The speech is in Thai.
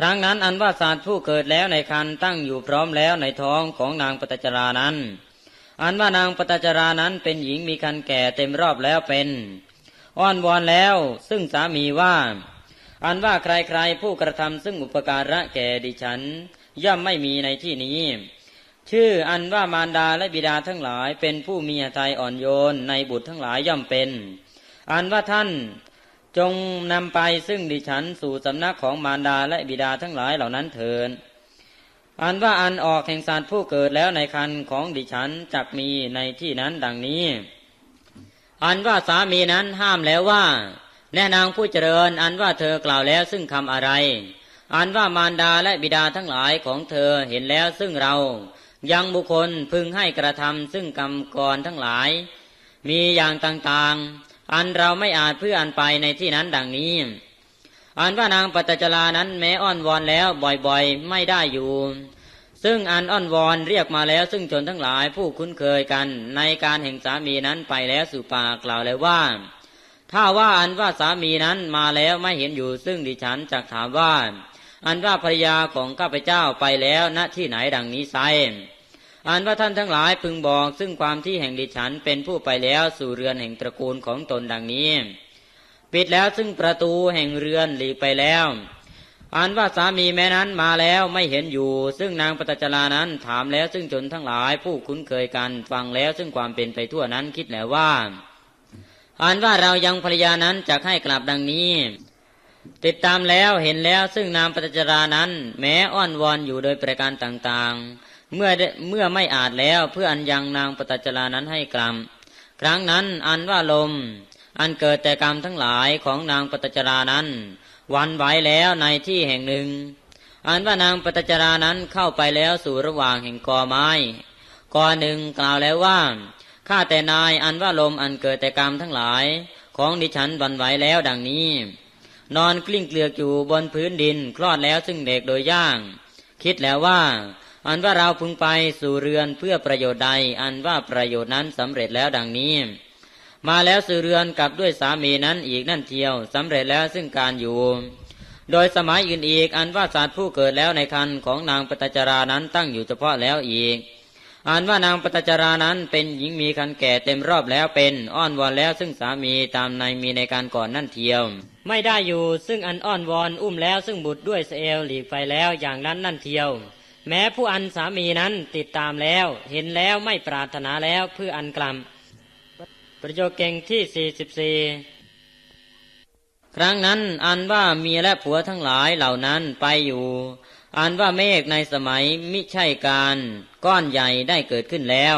ครั้งนั้นอันว่าสัตว์ผู้เกิดแล้วในคันตั้งอยู่พร้อมแล้วในท้องของนางปตจรานั้น อันว่านางปตจรานั้นเป็นหญิงมีคันแก่เต็มรอบแล้วเป็นอ้อนวอนแล้ว ซึ่งสามีว่า อันว่าใครๆผู้กระทำซึ่งอุปการะแก่ดิฉัน ย่อมไม่มีในที่นี้ ชื่ออันว่ามารดาและบิดาทั้งหลายเป็นผู้มีใจอ่อนโยนในบุตรทั้งหลายย่อมเป็น อันว่าท่าน จงนำไปซึ่งดิฉันสู่สำนักของมารดาและบิดาทั้งหลายเหล่านั้นเถิดอันว่าอันออกแห่งสารผู้เกิดแล้วในคันของดิฉันจักมีในที่นั้นดังนี้ อันว่าสามีนั้นห้ามแล้วว่า แน่นางผู้เจริญ อันว่าเธอกล่าวแล้วซึ่งคำอะไร อันว่ามารดาและบิดาทั้งหลายของเธอเห็นแล้วซึ่งเรา ยังบุคคลพึงให้กระทำซึ่งกรรมกรทั้งหลาย มีอย่างต่างๆ อันเราไม่อาจเพื่ออันไปในที่นั้นดังนี้ อันว่านางปัตจลานั้นแม้อ้อนวอนแล้วบ่อยๆไม่ได้อยู่ ซึ่งอันอ้อนวอนเรียกมาแล้ว ซึ่งชนทั้งหลายผู้คุ้นเคยกัน ในการแห่งสามีนั้นไปแล้วสู่ป่ากล่าวเลยว่า ถ้าว่าอันว่าสามีนั้นมาแล้วไม่เห็นอยู่ ซึ่งดิฉันจักถามว่า อันว่าภรรยาของข้าพเจ้าไปแล้วณที่ไหนดังนี้ไซ อันว่าท่านทั้งหลายพึงบอก ซึ่งความที่แห่งดิฉันเป็นผู้ไปแล้วสู่เรือนแห่งตระกูลของตนดังนี้ ปิดแล้วซึ่งประตูแห่งเรือนหลีกไปแล้ว อันว่าสามีแม้นั้นมาแล้วไม่เห็นอยู่ ซึ่งนางปตจลานั้นถามแล้วซึ่งจนทั้งหลายผู้คุ้นเคยกันฟังแล้วซึ่งความเป็นไปทั่วนั้นคิดแล้วว่าอันว่าเรายังภรรยานั้นจะให้กลับดังนี้ ติดตามแล้วเห็นแล้วซึ่งนางปตจรานั้น แม้อ้อนวอนอยู่โดยประการต่างๆ เมื่อเมื่อไม่อาจแล้วเพื่ออันยังนางปตจรานั้นให้กลับครั้งนั้นอันว่าลม อันเกิดแต่กรรมทั้งหลายของนางปตจรานั้นวันไหวแล้วในที่แห่งหนึ่ง อันว่านางปตจรานั้นเข้าไปแล้วสู่ระหว่างแห่งกอไม้กอหนึ่งกล่าวแล้วว่าข้าแต่นายอันว่าลมอันเกิดแต่กรรมทั้งหลาย ของดิฉันวันไหวแล้วดังนี้ นอนกลิ้งเกลือกอยู่บนพื้นดิน คลอดแล้วซึ่งเด็กโดยย่าง คิดแล้วว่า อันว่าเราพึงไปสู่เรือนเพื่อประโยชน์ใด อันว่าประโยชน์นั้นสำเร็จแล้วดังนี้ มาแล้วสู่เรือนกับด้วยสามีนั้นอีกนั่นเทียวสำเร็จแล้วซึ่งการอยู่ โดยสมัยอื่นอีก อันว่าสัตว์ผู้เกิดแล้วในคันของนางปตจรานั้นตั้งอยู่เฉพาะแล้วอีกอ่านว่านางปตจรานั้นเป็นหญิงมีคันแก่เต็มรอบแล้วเป็นอ้อนวอนแล้วซึ่งสามีตามในมีในการก่อนนั่นเทียว ไม่ได้อยู่ซึ่งอันอ้อนวอนอุ้มแล้วซึ่งบุตรด้วยเสลหลีกไปแล้วอย่างนั้นนั่นเทียว แม้ผู้อันสามีนั้นติดตามแล้ว เห็นแล้วไม่ปรารถนาแล้วเพื่ออันกลัมประโยคเก่งที่44ครั้งนั้นอันว่าเมียและผัวทั้งหลายเหล่านั้นไปอยู่ อันว่าเมฆในสมัยมิใช่การ ก้อนใหญ่ได้เกิดขึ้นแล้ว